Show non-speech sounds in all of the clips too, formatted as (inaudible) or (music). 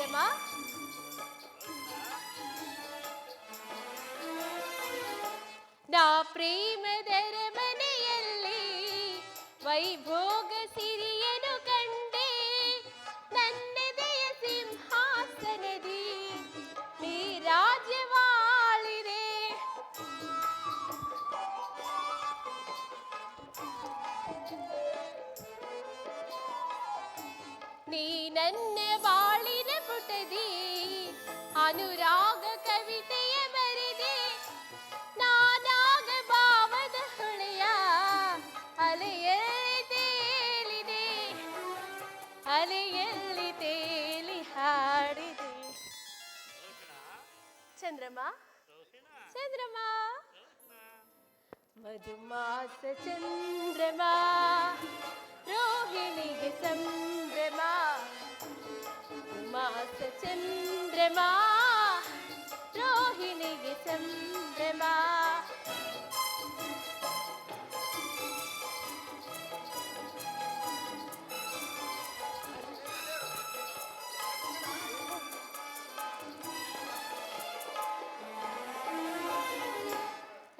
ಚಂದ್ರಮ್ಮ ನಾ ಪ್ರೇಮದರ ಅಲೆಯಲ್ಲಿ ತೇಲಿ ಹಾಡಿದೆ. ಚಂದ್ರಮ್ಮ? ಚಂದ್ರಮ್ಮ? ಮಧುಮಾಸ ಚಂದ್ರಮ ರೋಹಿಣಿಗೆ ಸಂಭ್ರಮ. ಮಾಸ ಚಂದ್ರಮ ರೋಹಿಣಿಗೆ ಸಂಭ್ರಮ.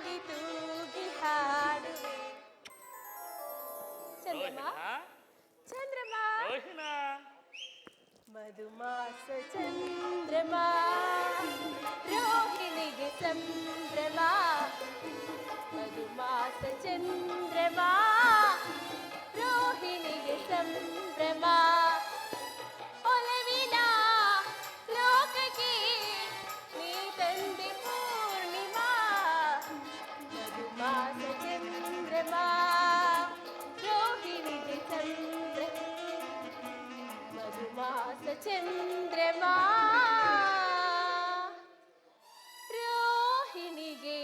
ಹಾಯಾಗಿ ತೂಗಿ ಹಾಡುವೆ ಚಂದ್ರಮ್ಮ ಚಂದ್ರಮ್ಮ ರೋಹಿಣ ಮಧುಮಾಸ ಚಂದ್ರಮ ರೋಹಿಣಿಗೆ ಸಂಭ್ರಮ ಮಧುಮಾಸ ಚಂದ್ರಮ ರೋಹಿಣಿಗೆ ಸಂಭ್ರಮ ಚಂದ್ರಮಾ ರೋಹಿಣಿಗೆ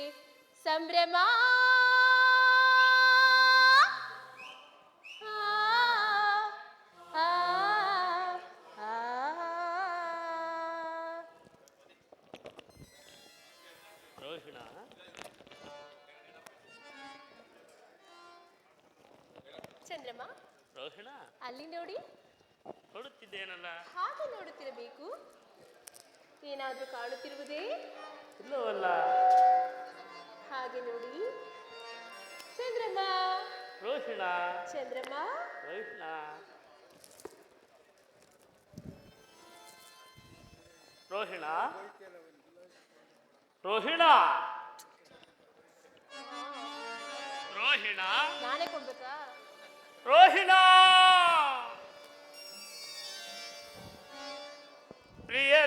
ಸಂಭ್ರಮ ಇಲ್ಲವಲ್ಲ? ಹಾಗೆ ನೋಡಿ. ಚಂದ್ರಮ್ಮ. ರೋಹಿಣ. ಚಂದ್ರಮ್ಮ. ರೋಹಿಣ. ರೋಹಿಣ. ರೋಹಿಣ. ರೋಹಿಣ. ನಾನೇ ಕೊಡ್ಬೇಕಾ? ರೋಹಿಣ. ಪ್ರಿಯ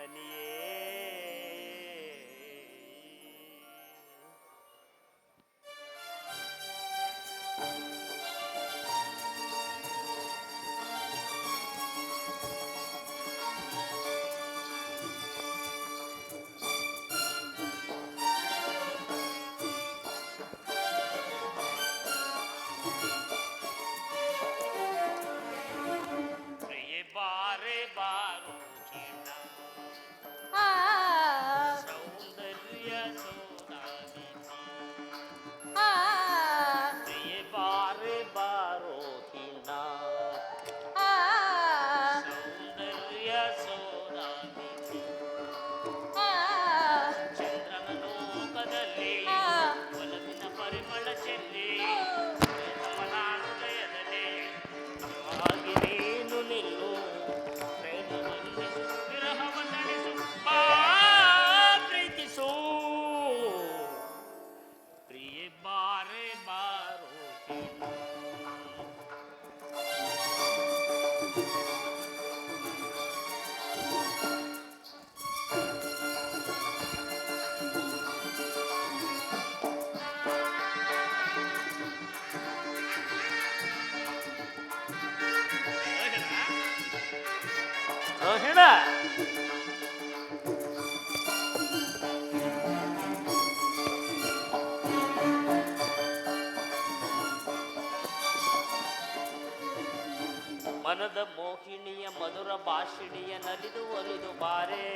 ಮನದ ಮೋಹಿಣಿಯ ಮಧುರ ಭಾಷಿಣಿಯ ನಲಿದು ಒಲಿದು ಬಾರೆ.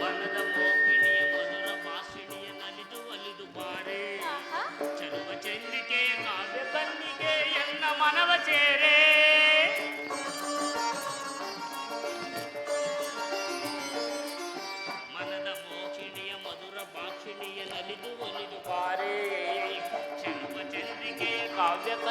ಮನದ ಮೋಹಿಣಿಯ ಮಧುರ ಭಾಷಿಣಿಯ ನಲಿದು ಒಲಿದು ಬಾರೆ. ಚಲುವ ಚಂದ್ರಿಕೆಯ ಕಾವ್ಯ ಕನ್ನಿಗೆ ಎನ್ನ ಮನವ ಸೇರೆ.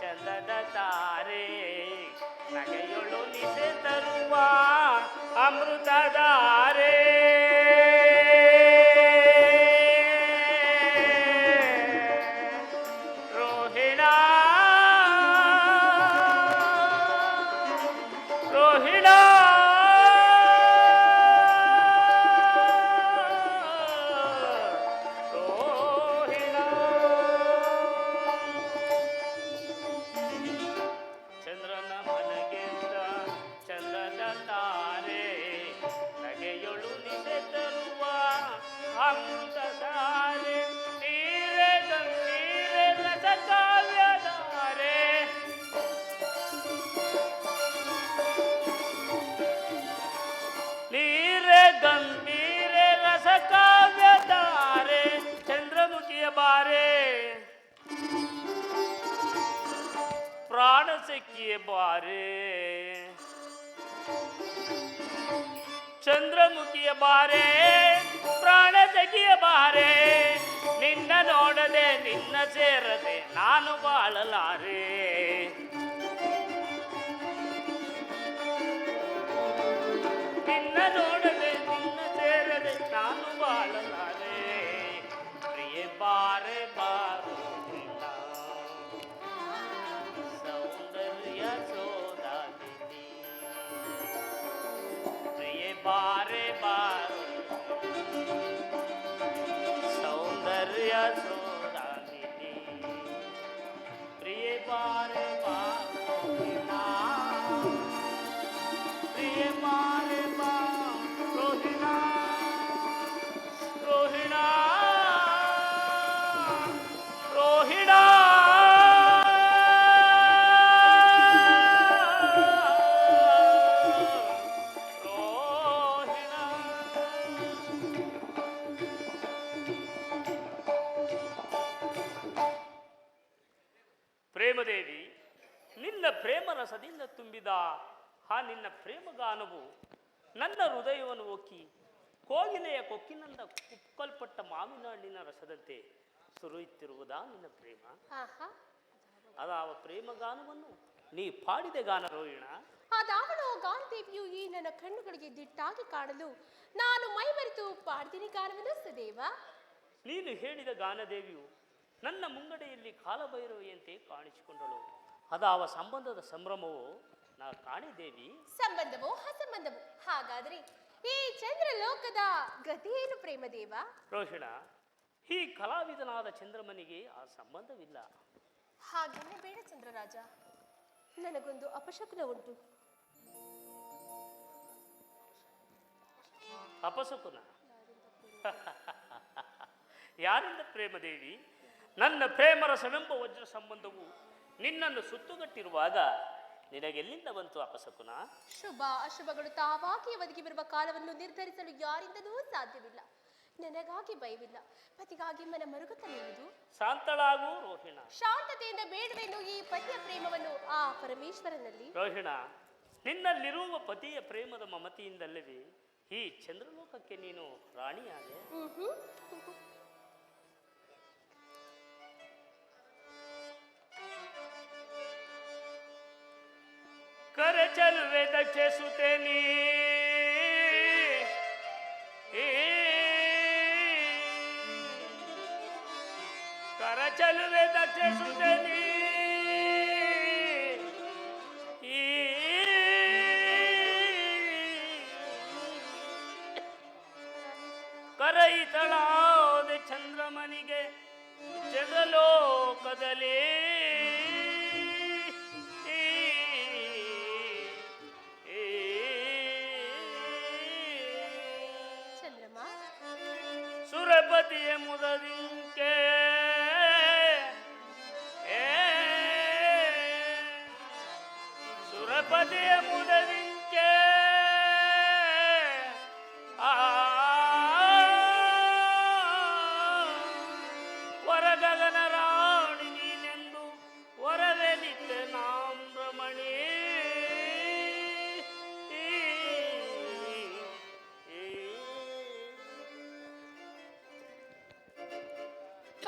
ಚಂದದ ತಾರೆ. ನಗೆಯೊಳು ನಿಸೆ ತರುವ ಅಮೃತಧಾರೆ ನಾನು ಬಾಳಲಾರೆ ಕುಕ್ಕಲ್ಪಟ್ಟ ಮಾವಿನ ಹಣ್ಣಿನ ರಸದಂತೆ ಸುರಿಯುತ್ತಿರುವುದಾ ನಿನ್ನ ಪ್ರೇಮ? ಆಹಾ. ಪ್ರೇಮ ಗಾನವನ್ನು. ನೀ ಪಾಡಿದೆ ಗಾನ ರೋಹಿಣ. ಅದಾವಳು ಗಾಂಧೇವಿಯು ಈ ನನ್ನ ಕಣ್ಣುಗಳಿಗೆ ದಿಟ್ಟಾಗಿ ಕಾಣಲು. ನಾನು ಮೈಮರೆತು ಪಾಡ್ತೀನಿ ಗಾನವನ್ನು ಸದೇವ ನೀನು ಹೇಳಿದ ಗಾನದೇವಿಯು ನನ್ನ ಮುಂಗಡೆಯಲ್ಲಿ ಕಾಲಭೈರವಿಯಂತೆ ಕಾಣಿಸಿಕೊಂಡಳು. ಅದಾವ ಸಂಬಂಧದ ಸಂಭ್ರಮವು? ನಾ ಕಾಣಿದೇವಿ. ಸಂಬಂಧವೋ? ಅಸಂಬಂಧವೋ? ಹಾಗಾದ್ರೆ ಈ ಚಂದ್ರಲೋಕದ ಗತಿಯೇನು ಪ್ರೇಮದೇವ? ರೋಹಿಣ ಈ ಕಲಾವಿದನಾದ ಚಂದ್ರಮನಿಗೆ ಆ ಸಂಬಂಧವಿಲ್ಲ. ಹಾಗೆನೇ ಬೇಡ ಚಂದ್ರರಾಜ ನನಗೊಂದು ಅಪಶಕುನ ಉಂಟು. ಅಪಶಕುನ? (laughs) ಯಾರಿಂದ ಪ್ರೇಮದೇವಿ? ನನ್ನ ಪ್ರೇಮರಸವೆಂಬ ವಜ್ರ ಸಂಬಂಧವು ನಿನ್ನನ್ನು ಸುತ್ತುಗಟ್ಟಿರುವಾಗ ನಿನಗೆಲ್ಲಿಂದ ಬಂತು ಅಪಸಕುನ ಶುಭ ಅಶುಭಗಳು ತಾವಾಗಿ ಒದಗಿ ಬರುವ ಕಾಲವನ್ನು ನಿರ್ಧರಿಸಲು ಯಾರಿಂದಲೂ ಸಾಧ್ಯವಿಲ್ಲ. ನನಗಾಗಿ ಭಯವಿಲ್ಲ. ಪತಿಗಾಗಿ ಮನ ಮರುಗುತ್ತಲಿರುವುದು ಶಾಂತಳಾಗು ರೋಹಿಣ. ಶಾಂತತೆಯಿಂದ ಬೇಡವೆಂದು ಈ ಪತಿಯ ಪ್ರೇಮವನ್ನು ಆ ಪರಮೇಶ್ವರನಲ್ಲಿ. ರೋಹಿಣ ನಿನ್ನಲ್ಲಿರುವ ಪತಿಯ ಪ್ರೇಮದ ಮಮತಿಯಿಂದಲ್ಲವೇ ಈ ಚಂದ್ರಲೋಕಕ್ಕೆ ನೀನು ರಾಣಿಯಾದೆ? ಮ್ಹೂ. ಕರೆ ಚಲುವೆ ದಕ್ಷಿಸುತ್ತೇನೆ ಕರ ಚಲುವೆ ದಕ್ಷಿಸುತ್ತೇನೆ ಕರೈತಳಾದ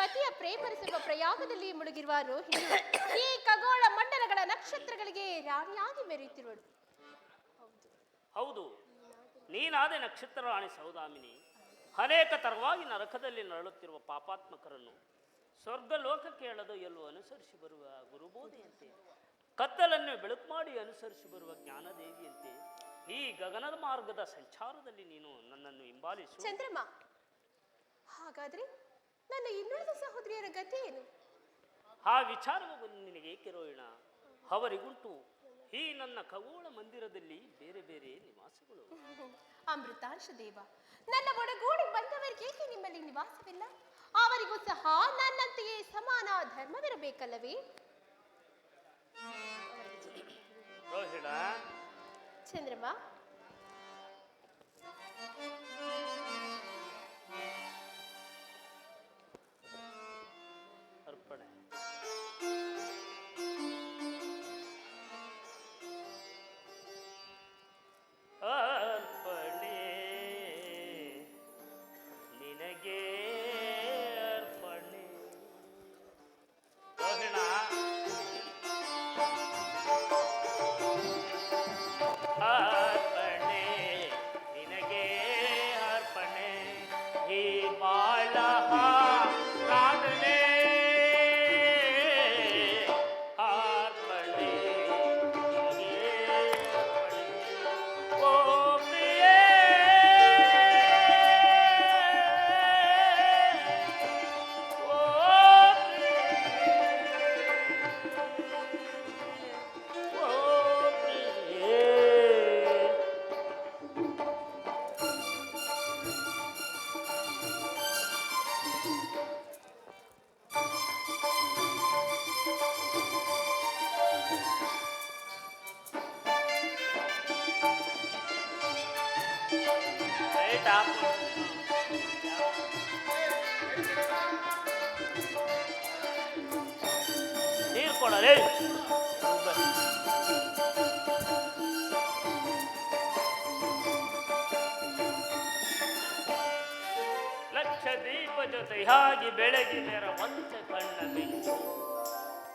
ಪತಿಯ ಪ್ರೇಮರಿಸುವ ಪ್ರಯಾಗದಲ್ಲಿ ಮುಳುಗಿರುವ ರೋಹಿಣಿ ಈ ಖಗೋಳ ಮಂಡಲಗಳ ನಕ್ಷತ್ರಗಳಿಗೆ ರಾಣಿಯಾಗಿ ಮೆರೆಯುತ್ತಿರುವಳು. ಹೌದು ಹೌದು ನೀನಾದೆ ನಕ್ಷತ್ರ ರಾಣಿ ಸೌದಾಮಿನಿ ಅನೇಕ ತರವಾಗಿ ನರಕದಲ್ಲಿ ನರಳುತ್ತಿರುವ ಪಾಪಾತ್ಮಕರನ್ನು ಸ್ವರ್ಗ ಲೋಕಕ್ಕೆ ಎಳೆದು ಎಲ್ಲೋ ಅನುಸರಿಸಿ ಬರುವ ಗುರುಬೋಧೆಯಂತೆ ಕತ್ತಲನ್ನು ಬೆಳಕು ಮಾಡಿ ಅನುಸರಿಸಿ ಬರುವ ಜ್ಞಾನದೇವಿಯಂತೆ ಈ ಗಗನದ ಮಾರ್ಗದ ಸಂಚಾರದಲ್ಲಿ ನೀನು ನನ್ನನ್ನು ಹಿಂಬಾಲಿಸು. ಚಂದ್ರಮ್ಮ ಹಾಗಾದ್ರೆ ನನ್ನ ಇನ್ನುಳಿದ ಸಹೋದರಿಯರ ಗತಿ ಏನು? ಆ ವಿಚಾರವು ನಿನಗೆ ಏಕೆ ರೋಹಿಣ ಅವರಿಗುಂಟು. ಈ ನನ್ನ ಖಗೋಳ ಮಂದಿರದಲ್ಲಿ ಬೇರೆ ಬೇರೆ ನಿವಾಸಗಳು. ಅಮೃತಾಂಶ ದೇವ ನನ್ನ ಒಡಗೂಡಿ ಬಂದವರಿಗೆ ಏಕೆ ನಿಮ್ಮಲ್ಲಿ ನಿವಾಸವಿಲ್ಲ? ಅವರಿಗೂ ಸಹ ನನ್ನಂತೆಯೇ ಸಮಾನ ಧರ್ಮವಿರಬೇಕಲ್ಲವೇ? ರೋಹಿಣ ಚಂದ್ರಮ್ಮ. ದೀಪ ಹಾಗೆ ಬೆಳಗಿ ಮೆರವಂತ ಕಣ್ಣ ಮಿಂಚು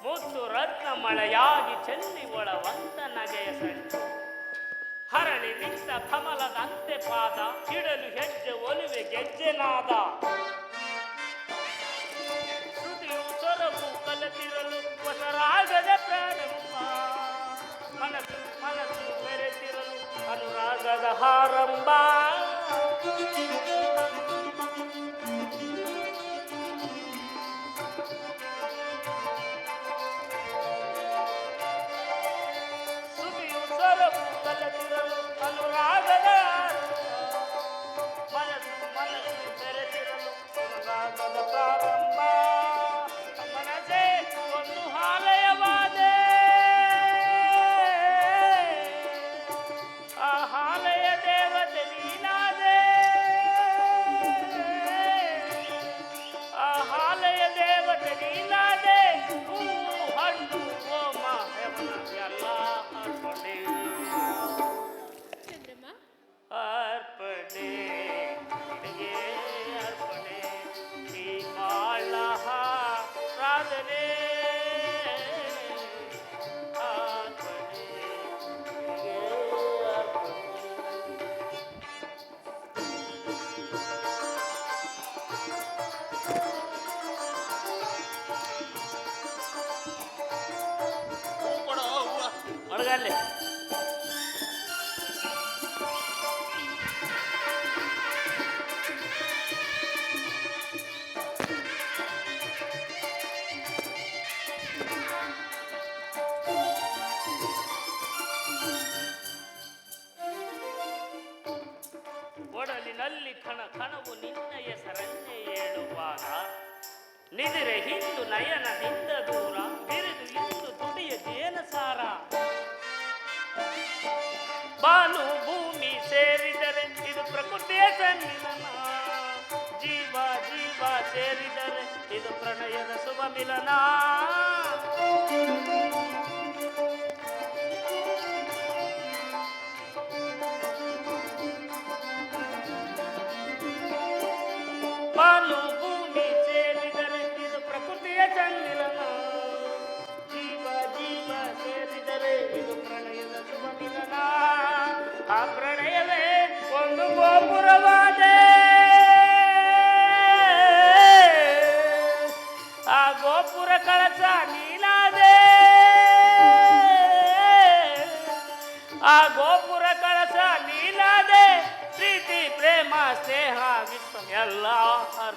ಮುತ್ತು ರತ್ನ ಮಳೆಯಾಗಿ ಚೆಲ್ಲಿ ಒಳವಂತ ನಗೆಯ ಸರಿ ಹರಳಿ ನಿಂತ ಕಮಲದಂತೆ ಪಾದ ಹಿಡಲು ಹೆಜ್ಜೆ, ಒಲುವೆ ಗೆಜ್ಜೆನಾದ ಶ್ರುತಿಯು ಸೊರಗು ಕಲತಿರಲು ಹೊಸರಾಗದ ಪ್ರಾರಂಭ ಮನಸ್ಸು ಮನಸ್ಸು ಬೆರೆತಿರಲು ಅನುರಾಗದ ಹಾರಂಭ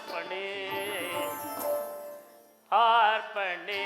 ஆர்ப்பணே ஆர்ப்பணே